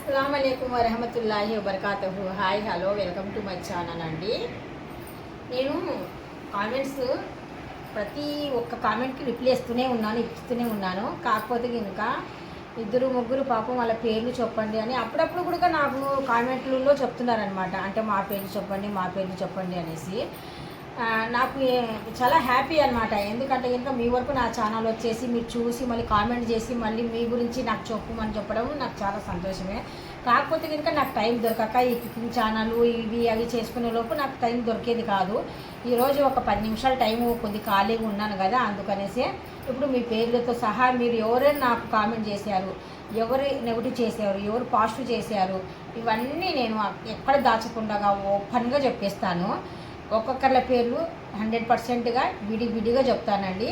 అస్సలం అయికం వరహమతుల్లాహి వబర్కాతహు. Hi hello welcome to my channel అండి. నేను కామెంట్స్ ప్రతి ఒక్క కామెంట్కి రిప్లై ఇస్తూనే ఉన్నాను ఇస్తూనే ఉన్నాను. కాకపోతే ఇంకా ఇద్దరు ముగ్గురు పాపం వాళ్ళ పేర్లు చెప్పండి అని అప్పుడప్పుడు కూడా నాకు కామెంట్లలో చెప్తున్నారనమాట అంటే మా పేర్లు చెప్పండి మా పేర్లు చెప్పండి అనేసి. నాకు చాలా హ్యాపీ అనమాట ఎందుకంటే కనుక మీ వరకు నా ఛానల్ వచ్చేసి మీరు చూసి మళ్ళీ కామెంట్ చేసి మళ్ళీ మీ గురించి నాకు చెప్పమని చెప్పడం నాకు చాలా సంతోషమే. కాకపోతే కనుక నాకు టైం దొరకక ఈ కుకింగ్ ఛానల్ ఇవి అవి చేసుకునే లోపు నాకు టైం దొరికేది కాదు. ఈరోజు ఒక పది నిమిషాల టైం కొద్ది ఖాళీగా ఉన్నాను కదా అందుకనేసి ఇప్పుడు మీ పేర్లతో సహా మీరు ఎవరైనా నాకు కామెంట్ చేశారు ఎవరు నెగిటివ్ చేశారు ఎవరు పాజిటివ్ చేశారు ఇవన్నీ నేను ఎక్కడ దాచకుండా ఓపెన్గా చెప్పేస్తాను. ఒక్కొక్కరి పేర్లు హండ్రెడ్ పర్సెంట్గా విడి విడిగా చెప్తానండి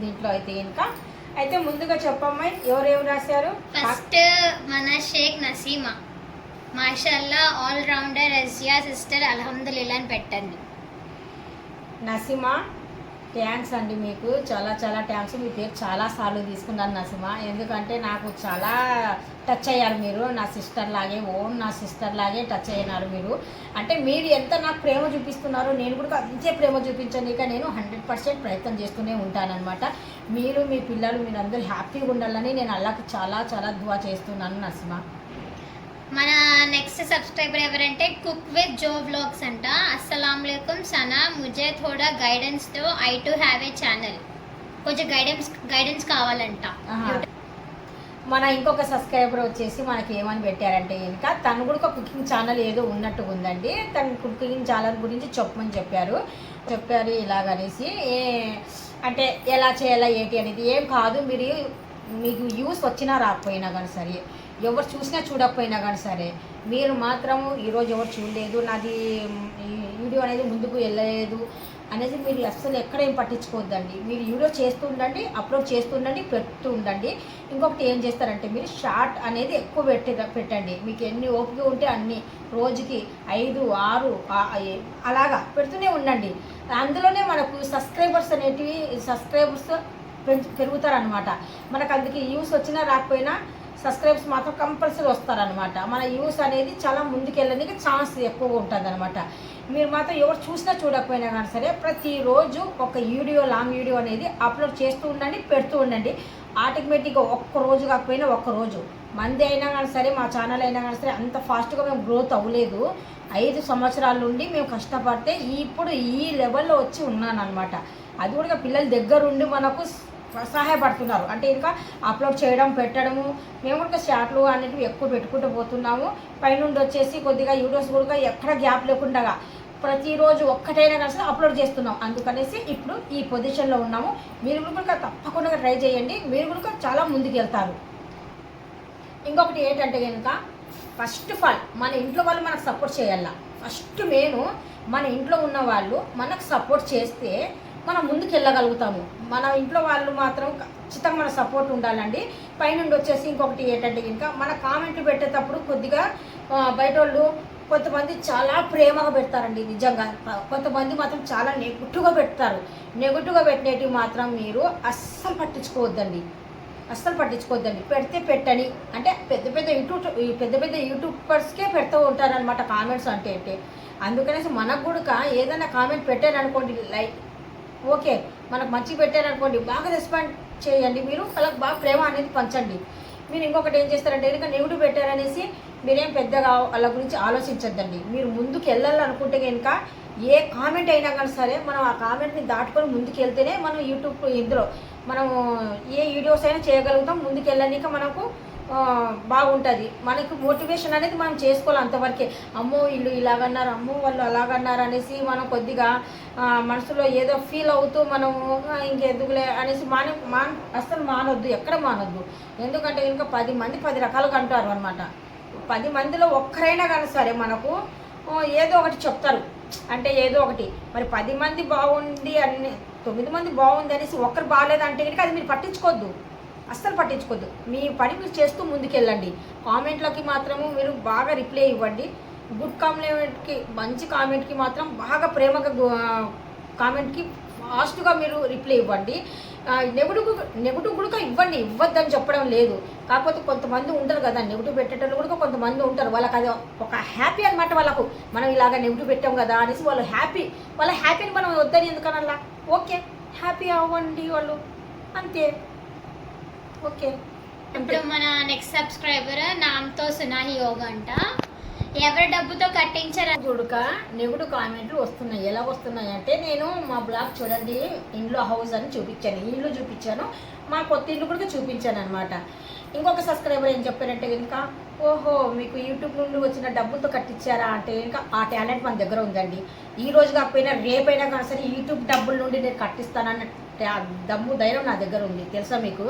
దీంట్లో అయితే ఇంకా అయితే ముందుగా చెప్పమ్మాయి ఎవరెవరు రాశారు? ఫస్ట్ మన షేక్ నసీమా. మాషల్లా ఆల్ రౌండర్ రజియా సిస్టర్ అల్హమ్దుల్లా అని పెట్టండి. నసీమా థ్యాంక్స్ అండి మీకు. చాలా చాలా థ్యాంక్స్. మీ పేరు చాలా సార్లు తీసుకున్నాను నసీమా ఎందుకంటే నాకు చాలా టచ్ అయ్యారు మీరు. నా సిస్టర్ లాగే ఓన్ నా సిస్టర్ లాగే టచ్ అయ్యారు మీరు. అంటే మీరు ఎంత నాకు ప్రేమ చూపిస్తున్నారో నేను కూడా అంతే ప్రేమ చూపించనీక నేను హండ్రెడ్ పర్సెంట్ ప్రయత్నం చేస్తూనే ఉంటానన్నమాట. మీరు మీ పిల్లలు మీరందరూ హ్యాపీగా ఉండాలని నేను అల్లాకి చాలా చాలా దువా చేస్తున్నాను నసీమా మన నెక్స్ట్ సబ్స్క్రైబర్ ఎవరంటే కుక్ విత్ జో వ్లాగ్స్ అంట. అస్సలం సనా ముజే థోడా గైడెన్స్తో I to have a channel కొంచెం గైడెన్స్ గైడెన్స్ కావాలంట. మన ఇంకొక సబ్స్క్రైబర్ వచ్చేసి మనకి ఏమని పెట్టారంటే ఇంకా తను కూడా ఒక కుకింగ్ ఛానల్ ఏదో ఉన్నట్టుగా ఉందండి. తన కుకింగ్ ఛానల్ గురించి చెప్పమని చెప్పారు. చెప్పారు ఇలాగనేసి ఏ అంటే ఎలా చేయాలా ఏంటి అనేది. ఏం కాదు మీరు మీకు యూస్ వచ్చినా రాకపోయినా కానీ సరే. ఎవరు చూసినా చూడకపోయినా కానీ సరే మీరు మాత్రము ఈరోజు ఎవరు చూడలేదు నాది వీడియో అనేది ముందుకు వెళ్ళలేదు అనేది మీరు అస్సలు ఎక్కడ ఏం పట్టించుకోవద్దండి. మీరు వీడియో చేస్తూ ఉండండి అప్లోడ్ చేస్తూ ఉండండి పెడుతూ ఉండండి. ఇంకొకటి ఏం చేస్తారంటే మీరు షార్ట్ అనేది ఎక్కువ పెట్టి పెట్టండి. మీకు ఎన్ని ఓపిక ఉంటే అన్ని రోజుకి ఐదు ఆరు అలాగా పెడుతూనే ఉండండి. అందులోనే మనకు సబ్స్క్రైబర్స్ అనేటివి సబ్స్క్రైబర్స్ పెరుగుతారనమాట మనకు అందుకే యూస్ వచ్చినా రాకపోయినా సబ్స్క్రైబర్స్ మాత్రం కంపల్సరీ వస్తారనమాట మన యూస్ అనేది చాలా ముందుకెళ్ళడానికి ఛాన్స్ ఎక్కువగా ఉంటుంది అనమాట మీరు మాత్రం ఎవరు చూసినా చూడకపోయినా కానీ సరే ప్రతిరోజు ఒక వీడియో లాంగ్ వీడియో అనేది అప్లోడ్ చేస్తూ ఉండండి పెడుతూ ఉండండి. ఆటోమేటిక్గా ఒక్క రోజు కాకపోయినా ఒక్క రోజు. మంది అయినా కానీ సరే మా ఛానల్ అయినా కానీ సరే అంత ఫాస్ట్గా మేము గ్రోత్ అవ్వలేదు. ఐదు సంవత్సరాల నుండి మేము కష్టపడితే ఇప్పుడు ఈ లెవెల్లో వచ్చి ఉన్నాను అనమాట అది కూడా పిల్లల దగ్గరుండి మనకు సహాయపడుతున్నారు. అంటే ఇంకా అప్లోడ్ చేయడం పెట్టడము మేము కూడా షార్ట్లు అనేటివి ఎక్కువ పెట్టుకుంటూ పోతున్నాము. పైనుండి వచ్చేసి కొద్దిగా యూట్యూబ్స్ కూడా ఎక్కడ గ్యాప్ లేకుండా ప్రతిరోజు ఒక్కటైనా కలిసి అప్లోడ్ చేస్తున్నాం. అందుకనేసి ఇప్పుడు ఈ పొజిషన్లో ఉన్నాము. మీరు కూడా తప్పకుండా ట్రై చేయండి. మీరు కూడా చాలా ముందుకు వెళ్తారు ఇంకొకటి ఏంటంటే కనుక ఫస్ట్ ఆఫ్ ఆల్ మన ఇంట్లో వాళ్ళు మనకు సపోర్ట్ చేయాల? ఫస్ట్ మెయిన్ మన ఇంట్లో ఉన్న వాళ్ళు మనకు సపోర్ట్ చేస్తే మనం ముందుకు వెళ్ళగలుగుతాము మన ఇంట్లో వాళ్ళు మాత్రం ఖచ్చితంగా మన సపోర్ట్ ఉండాలండి. పైనుండి వచ్చేసి ఇంకొకటి ఏంటంటే ఇంకా మన కామెంట్లు పెట్టేటప్పుడు కొద్దిగా బయట వాళ్ళు కొంతమంది చాలా ప్రేమగా పెడతారండి నిజంగా. కొంతమంది మాత్రం చాలా నెగిటివ్గా పెడతారు. నెగిటివ్గా పెట్టినవి మాత్రం మీరు అస్సలు పట్టించుకోవద్దండి. అస్సలు పట్టించుకోవద్దండి. పెడితే పెట్టని అంటే పెద్ద పెద్ద యూట్యూబ్ పెద్ద పెద్ద యూట్యూబర్స్కే పెడుతూ ఉంటారనమాట కామెంట్స్ అంటే అంటే. అందుకనేసి మనకు కూడా ఏదైనా కామెంట్ పెట్టారనుకోండి లైక్ ఓకే మనకు మంచి పెట్టారనుకోండి బాగా రెస్పాండ్ చేయండి మీరు వాళ్ళకి బాగా ప్రేమ అనేది పంచండి. మీరు ఇంకొకటి ఏం చేస్తారంటే కనుక నెగిటివ్ పెట్టారనేసి మీరేం పెద్దగా వాళ్ళ గురించి ఆలోచించద్దండి. మీరు ముందుకు వెళ్ళాలనుకుంటే కనుక ఏ కామెంట్ అయినా కానీ సరే మనం ఆ కామెంట్ని దాటుకొని ముందుకు వెళ్తేనే మనం యూట్యూబ్ ఇందులో మనం ఏ వీడియోస్ అయినా చేయగలుగుతాం. ముందుకు వెళ్ళనిక మనకు బాగుంటుంది. మనకు మోటివేషన్ అనేది మనం చేసుకోవాలి అంతవరకే. అమ్మో వీళ్ళు ఇలాగన్నారు అమ్మో వాళ్ళు అలాగన్నారు అనేసి మనం కొద్దిగా మనసులో ఏదో ఫీల్ అవుతూ మనము ఇంకెందుకులే అనేసి మాన మాన్ అస్సలు మానొద్దు ఎక్కడ మానొద్దు. ఎందుకంటే ఇంకా పది మంది పది రకాలుగా అంటారు అనమాట పది మందిలో ఒక్కరైనా కానీ సరే మనకు ఏదో ఒకటి చెప్తారు. అంటే ఏదో ఒకటి. మరి పది మంది బాగుంది అని తొమ్మిది మంది బాగుంది అనేసి ఒక్కరు బాగాలేదంటే కనుక అది మీరు పట్టించుకోవద్దు. అస్సలు పట్టించుకోవద్దు మీ పని మీరు చేస్తూ ముందుకెళ్ళండి. కామెంట్లకి మాత్రము మీరు బాగా రిప్లై ఇవ్వండి. గుడ్ కామెంట్కి మంచి కామెంట్కి మాత్రం బాగా ప్రేమగా కామెంట్కి ఫాస్ట్గా మీరు రిప్లై ఇవ్వండి. నెగిటివ్ నెగిటివ్ కూడా ఇవ్వండి. ఇవ్వద్దని చెప్పడం లేదు. కాకపోతే కొంతమంది ఉంటారు కదా నెగిటివ్ పెట్టేటోళ్ళు కూడా కొంతమంది ఉంటారు. వాళ్ళకి అది ఒక హ్యాపీ అనమాట వాళ్ళకు. మనం ఇలాగ నెగిటివ్ పెట్టాం కదా అనేసి వాళ్ళు హ్యాపీ. వాళ్ళ హ్యాపీని మనం వద్దని ఎందుకనల్లా ఓకే. హ్యాపీ అవ్వండి వాళ్ళు. అంతే. ఓకే. ఇప్పుడు మన నెక్స్ట్ సబ్స్క్రైబర్ నామ్తో సునాహి యోగా అంట. ఎవరి డబ్బుతో కట్టించారు? చూడక నెగుడు కామెంట్లు వస్తున్నాయి. ఎలా వస్తున్నాయి అంటే నేను మా బ్లాగ్ చూడండి ఇంట్లో హౌస్ అని చూపించాను. ఇల్లు చూపించాను. మా కొత్త ఇల్లు కూడా చూపించాను అనమాట ఇంకొక సబ్స్క్రైబర్ ఏం చెప్పారంటే కనుక ఓహో మీకు యూట్యూబ్ నుండి వచ్చిన డబ్బులతో కట్టించారా అంటే ఇంకా ఆ టాలెంట్ మన దగ్గర ఉందండి. ఈ రోజు కాకపోయినా రేపైనా కానీ సరే యూట్యూబ్ డబ్బుల నుండి నేను కట్టిస్తానన్న దమ్ము ధైర్యం నా దగ్గర ఉంది. తెలుసా మీకు?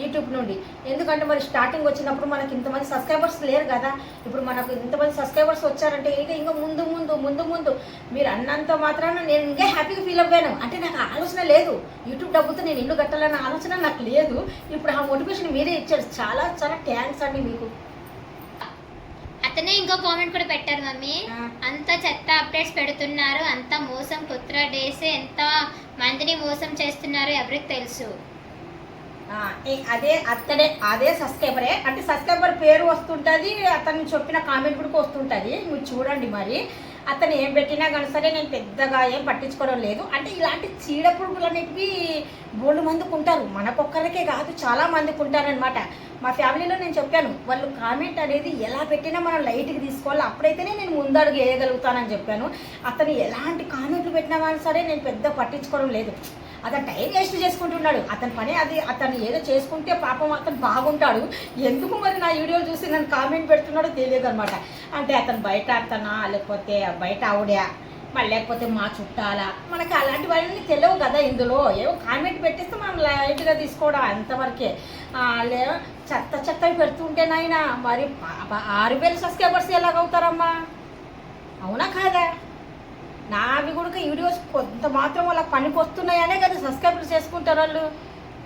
యూట్యూబ్ నుండి. ఎందుకంటే మరి స్టార్టింగ్ వచ్చినప్పుడు మనకి ఇంతమంది సబ్స్క్రైబర్స్ లేరు కదా. ఇప్పుడు మనకు ఇంతమంది సబ్స్క్రైబర్స్ వచ్చారంటే ఇంకా ఇంకా ముందు ముందు ముందు ముందు మీరు అన్నంత మాత్రాన నేను ఇంకా హ్యాపీగా ఫీల్ అవ్వాను. అంటే నాకు ఆలోచన లేదు. యూట్యూబ్ డబ్బుతో నేను ఇల్లు కట్టాలన్న ఆలోచన నాకు లేదు. ఇప్పుడు ఆ మోటివేషన్ మీరే ఇచ్చారు. చాలా చాలా థ్యాంక్స్ అండి మీకు. అతనే ఇంకో కామెంట్ కూడా పెట్టారు మమ్మీ. అంత చెత్త అప్డేట్స్ పెడుతున్నారు. అంత మోసం కుత్ర డేస్ ఎంత మందిని మోసం చేస్తున్నారు ఎవరికి తెలుసు. అదే అతడే అదే సబ్స్క్రైబరే. అంటే సబ్స్క్రైబర్ పేరు వస్తుంటుంది అతను చెప్పిన కామెంట్ కూడా వస్తుంటుంది. మీరు చూడండి మరి. అతను ఏం పెట్టినా కానీ సరే నేను పెద్దగా ఏం పట్టించుకోవడం లేదు. అంటే ఇలాంటి చీడ పురుగులు అనేవి బోళ్ళు మందికి ఉంటారు. మనకొక్కరికే కాదు చాలా మందికి ఉంటారనమాట మా ఫ్యామిలీలో నేను చెప్పాను వాళ్ళు కామెంట్ అనేది ఎలా పెట్టినా మనం లైట్కి తీసుకోవాలి. అప్పుడైతేనే నేను ముందడుగు వేయగలుగుతానని చెప్పాను. అతను ఎలాంటి కామెంట్లు పెట్టినా కానీ సరే నేను పెద్ద పట్టించుకోవడం లేదు. అతను టైం వేస్ట్ చేసుకుంటున్నాడు. అతని పని అది అతను ఏదో చేసుకుంటే పాపం అతను బాగుంటాడు. ఎందుకు మరి నా వీడియోలు చూసి నన్ను కామెంట్ పెడుతున్నాడో తెలియదు అనమాట అంటే అతను బయట అతనా లేకపోతే బయట ఆవిడా మళ్ళీ లేకపోతే మా చుట్టాలా? మనకి అలాంటి వాళ్ళని తెలియవు కదా ఇందులో. ఏవో కామెంట్ పెట్టేస్తే మనం లైట్గా తీసుకోవడం అంతవరకే. లే చెత్త చెత్తవి పెడుతుంటే నాయన మరి ఆరు వేల సబ్స్క్రైబర్స్ ఎలాగవుతారమ్మా? అవునా కాదా? ఇంకా వీడియోస్ కొంత మాత్రం వాళ్ళకి పనికి వస్తున్నాయనే కదా సబ్స్క్రైబర్ చేసుకుంటారు వాళ్ళు?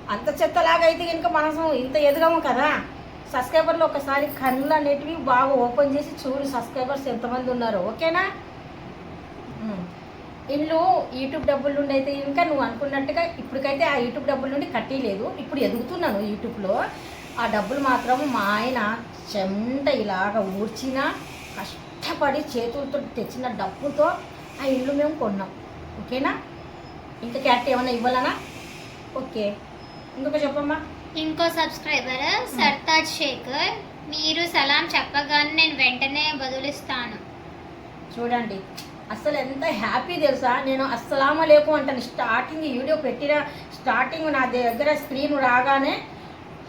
అంత చెత్తలాగా అయితే కనుక మనం ఇంత ఎదగము కదా? సబ్స్క్రైబర్లు ఒకసారి కళ్ళు అనేటివి బాగా ఓపెన్ చేసి చూడు సబ్స్క్రైబర్స్ ఎంతమంది ఉన్నారు ఓకేనా? ఇల్లు యూట్యూబ్ డబ్బుల నుండి అయితే ఇంకా నువ్వు అనుకున్నట్టుగా ఇప్పటికైతే ఆ యూట్యూబ్ డబ్బుల నుండి కట్టలేదు ఇప్పుడు ఎదుగుతున్నాను యూట్యూబ్లో ఆ డబ్బులు మాత్రం మా ఆయన చెంట ఇలాగ ఊడ్చిన కష్టపడి చేతులతో తెచ్చిన డబ్బుతో ఆ ఇల్లు మేము కొన్నాం. ఓకేనా? ఇంకా క్యారెట్ ఏమైనా ఇవ్వాలనా? ఓకే. ఇంకొక చెప్పమ్మా. ఇంకో సబ్స్క్రైబర్ సర్తాజ్ శేఖర్. మీరు సలాం చెప్పగానే నేను వెంటనే బదులిస్తాను చూడండి అసలు ఎంత హ్యాపీ తెలుసా? నేను అస్సలామ లేకు అంటాను. స్టార్టింగ్ వీడియో పెట్టిన స్టార్టింగ్ నా దగ్గర స్క్రీన్ రాగానే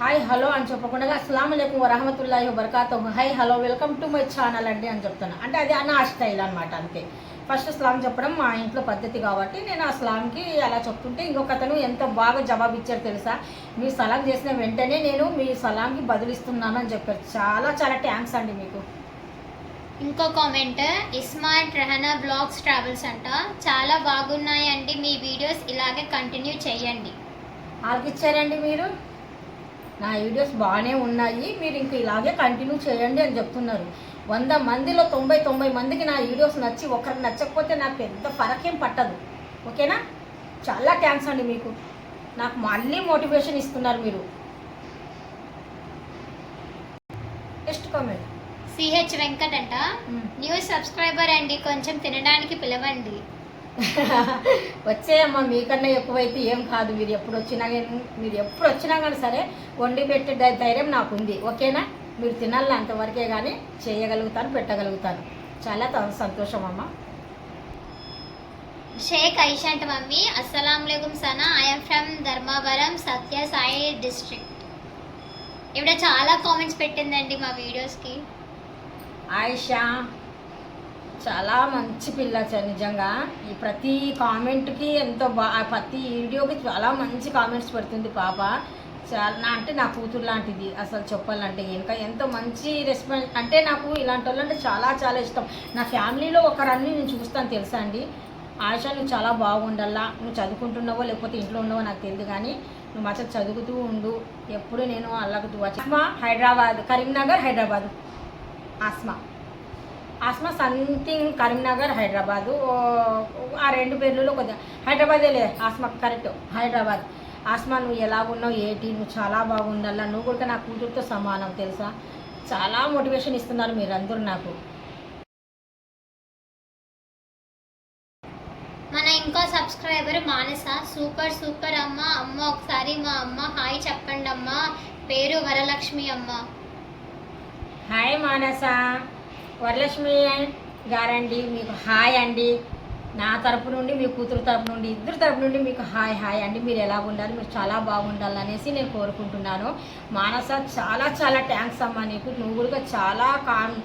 హాయ్ హలో అని చెప్పకుండా అస్సలాం లేకు వరహమతుల్లాహి వబర్కాతు hi hello welcome to my channel అండి అని చెప్తాను అంటే అది నా స్టైల్ అనమాట అంతే. ఫస్ట్ స్లాం చెప్పడం మా ఇంట్లో పద్ధతి కాబట్టి నేను ఆ స్లాంకి అలా చెప్తుంటే ఇంకొక అతను ఎంత బాగా జవాబు ఇచ్చారు తెలుసా? మీ సలాం చేసిన వెంటనే నేను మీ సలాంకి బదులిస్తున్నాను అని చెప్పారు. చాలా చాలా థ్యాంక్స్ అండి మీకు. ఇంకో comment ismart Rehana blogs travels అంట. చాలా బాగున్నాయండి మీ వీడియోస్ ఇలాగే కంటిన్యూ చేయండి. వాళ్ళకి ఇచ్చారండి మీరు? నా వీడియోస్ బాగానే ఉన్నాయి. మీరు ఇంక ఇలాగే కంటిన్యూ చేయండి అని చెప్తున్నారు. వంద మందిలో తొంభై తొంభై మందికి నా వీడియోస్ నచ్చి ఒకరికి నచ్చకపోతే నాకు పెద్ద ఫరకేం పట్టదు. ఓకేనా? చాలా థ్యాంక్స్ అండి మీకు. నాకు మళ్ళీ మోటివేషన్ ఇస్తున్నారు మీరు. నెక్స్ట్ కామెంట్ సిహెచ్ వెంకట్ అంట. న్యూ సబ్స్క్రైబర్ అండి కొంచెం తినడానికి పిలవండి. వచ్చేయమ్మా మీకన్నా ఎక్కువైతే ఏం కాదు. మీరు ఎప్పుడు వచ్చినా మీరు ఎప్పుడు వచ్చినా కానీ సరే వండి పెట్టే ధైర్యం నాకు ఉంది ఓకేనా? మీరు తినాలి అంతవరకే కానీ చేయగలుగుతాను పెట్టగలుగుతాను. చాలా సంతోషం అమ్మ. షేక్ ఐషాంట్ మమ్మీ అస్సలం Sana I'm from Dharmavaram Sathya Sai district. ఇవిడ చాలా కామెంట్స్ పెట్టిందండి మా వీడియోస్కి. ఆయిషా చాలా మంచి పిల్ల నిజంగా. ఈ ప్రతి కామెంట్కి ఎంతో బా ప్రతి వీడియోకి చాలా మంచి కామెంట్స్ పెడుతుంది పాప. చాలా అంటే నా కూతురు లాంటిది అసలు చెప్పాలంటే. ఇంకా ఎంతో మంచి రెస్పాన్స్ అంటే నాకు ఇలాంటి వాళ్ళంటే చాలా చాలా ఇష్టం. నా ఫ్యామిలీలో ఒకరన్ని నేను చూస్తాను తెలుసా అండి? ఆశ నువ్వు చాలా బాగుండాలా? నువ్వు చదువుకుంటున్నావో? లేకపోతే ఇంట్లో ఉన్నావో? నాకు తెలియదు కానీ నువ్వు మాత్రం చదువుతూ ఉండు. ఎప్పుడు నేను అల్లకు వచ్చి హైదరాబాద్ కరీంనగర్ హైదరాబాద్. ఆస్మా. ఆస్మా సంథింగ్ కరీంనగర్ హైదరాబాదు. ఆ రెండు పేర్లలో కొద్దిగా హైదరాబాదే లేదు ఆస్మా కరెక్ట్. హైదరాబాద్. ఆస్మా నువ్వు ఎలా ఉన్నావు ఏంటి నువ్వు చాలా బాగుండాలా? నువ్వు కూడా నా కూతురుతో సమానం తెలుసా? చాలా మోటివేషన్ ఇస్తున్నారు మీరందరూ నాకు. మన ఇంకో సబ్స్క్రైబర్ మానస. సూపర్ సూపర్ అమ్మ. అమ్మ ఒకసారి మా అమ్మ హాయ్ చెప్పండి అమ్మ. పేరు వరలక్ష్మి అమ్మ. హాయ్ మానస. వరలక్ష్మి గారండి మీకు హాయ్ అండి. నా తరపు నుండి మీ కూతురు తరపు నుండి ఇద్దరు తరపు నుండి మీకు హాయ్ హాయ్ అండి. మీరు ఎలా ఉండాలి మీరు చాలా బాగుండాలి అనేసి నేను కోరుకుంటున్నాను. మానస చాలా చాలా థ్యాంక్స్ అమ్మా నీకు. నువ్వు కూడా చాలా కాన్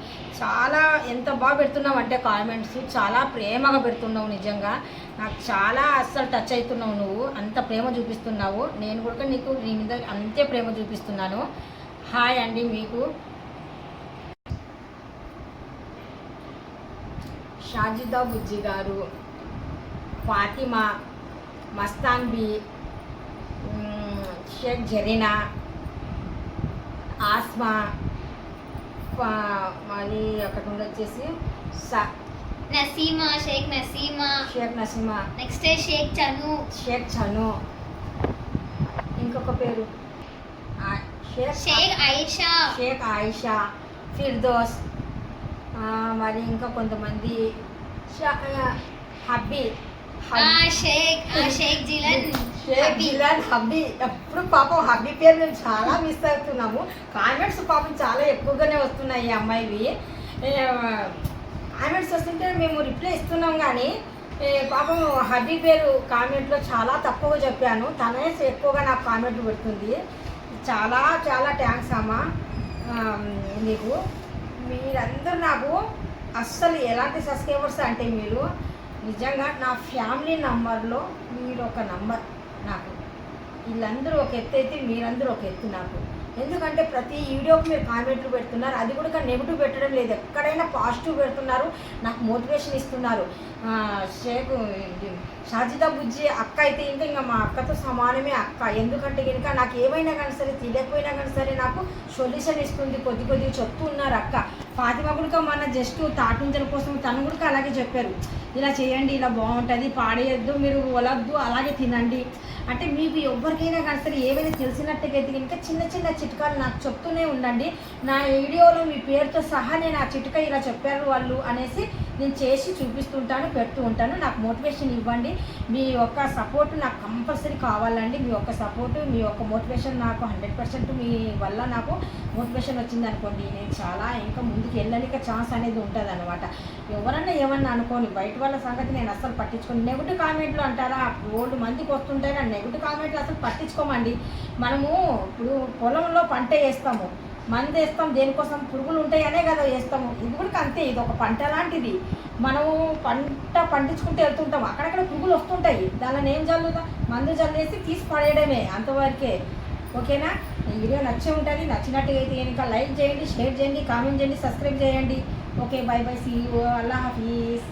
చాలా ఎంత బాగా పెడుతున్నావు అంటే కామెంట్స్ చాలా ప్రేమగా పెడుతున్నావు నిజంగా. నాకు చాలా అస్సలు టచ్ అవుతున్నావు నువ్వు. అంత ప్రేమ చూపిస్తున్నావు. నేను కూడా నీకు నీ మీద అంతే ప్రేమ చూపిస్తున్నాను. హాయ్ అండి మీకు. షాజిదా బుజ్జి గారు ఫాతిమా మస్తాన్ బి మ్, షేక్ జరీనా ఆస్మా మళ్ళీ అక్కడ నుండి వచ్చేసి నసీమా షేక్ నసీమా. షేక్ నసీమా. నెక్స్ట్ షేక్ చను. షేక్ చను. ఇంకొక పేరు. షేక్ షేక్ ఐషా షేక్ ఆయిషా ఫిర్దోస్ మరి ఇంకా కొంతమంది హబ్బీ షేక్ షేక్ జిలన్. షేక్ హబీ. జిలాన్ హబ్బీ ఎప్పుడు పాపం హబ్బీ పేరు మేము చాలా మిస్ అవుతున్నాము. కామెంట్స్ పాపం చాలా ఎక్కువగానే వస్తున్నాయి ఈ అమ్మాయివి. కామెంట్స్ వస్తుంటే మేము రిప్లై ఇస్తున్నాం కానీ పాపం హబ్బీ పేరు కామెంట్లో చాలా తక్కువగా చెప్పాను. తనే ఎక్కువగా నాకు కామెంట్లు పెడుతుంది. చాలా చాలా థ్యాంక్స్ అమ్మ. నీకు. మీరందరూ నాకు అస్సలు ఎలాంటి సబ్స్క్రైబర్స్ అంటే మీరు నిజంగా నా ఫ్యామిలీ నంబర్లో మీరు ఒక నంబర్ నాకు. వీళ్ళందరూ ఒక ఎత్తు అయితే మీరందరూ ఒక ఎత్తు నాకు. ఎందుకంటే ప్రతి వీడియోకి మీరు కామెంట్లు పెడుతున్నారు అది కూడా నెగిటివ్ పెట్టడం లేదు. ఎక్కడైనా పాజిటివ్ పెడుతున్నారు నాకు మోటివేషన్ ఇస్తున్నారు. షేక్ షాజిదా బుజ్జి అక్క అయితే ఇంకా ఇంకా మా అక్కతో సమానమే అక్క. ఎందుకంటే కనుక నాకు ఏమైనా కానీ సరే తెలియకపోయినా కానీ సరే నాకు సొల్యూషన్ ఇస్తుంది కొద్ది కొద్దిగా చెప్తూ ఉన్నారు అక్క. ఫాతిమా కూడా మన జస్ట్ తాటించడం కోసం తను కూడా అలాగే చెప్పారు. ఇలా చేయండి ఇలా బాగుంటుంది పాడేయద్దు మీరు వలద్దు అలాగే తినండి. అంటే మీకు ఎవరికైనా కానీ సరే ఏవైనా తెలిసినట్టుగైతే ఇంకా చిన్న చిన్న చిట్కాలు నాకు చెప్తూనే ఉండండి. నా వీడియోలో మీ పేరుతో సహా నేను ఆ చిట్కా ఇలా చెప్పారు వాళ్ళు అనేసి నేను చేసి చూపిస్తుంటాను పెడుతూ ఉంటాను. నాకు మోటివేషన్ ఇవ్వండి. మీ యొక్క సపోర్ట్ నాకు కంపల్సరీ కావాలండి. మీ యొక్క సపోర్ట్ మీ యొక్క మోటివేషన్ నాకు హండ్రెడ్ పర్సెంట్ మీ వల్ల నాకు మోటివేషన్ వచ్చింది అనుకోండి. నేను చాలా ఇంకా ముందుకు వెళ్ళడానికి ఛాన్స్ అనేది ఉంటుంది అనమాట ఎవరన్నా ఏమన్నా అనుకోని బయట వాళ్ళ సంగతి నేను అసలు పట్టించుకోను. నెగిటివ్ కామెంట్లు అంటారా? ఓల్డ్ మందికి వస్తుంటాయి నెగిటివ్ కామెంట్లు అసలు పట్టించుకోమండి. మనము ఇప్పుడు పొలంలో పంట వేస్తాము. మందు వేస్తాం దేనికోసం పురుగులు ఉంటాయి అనే కదా వేస్తాము. ఇది కూడా అంతే ఇది ఒక పంట లాంటిది. మనము పంట పండించుకుంటూ వెళ్తుంటాం అక్కడక్కడ పురుగులు వస్తుంటాయి. దానిని ఏం చల్లుదా మందు చల్లేసి తీసి పడేయడమే అంతవరకే. ఓకేనా? ఈ వీడియో నచ్చే ఉంటుంది. నచ్చినట్టు అయితే కనుక లైక్ చేయండి షేర్ చేయండి కామెంట్ చేయండి సబ్స్క్రైబ్ చేయండి. Okay bye bye. సీ అల్లా హాఫీస్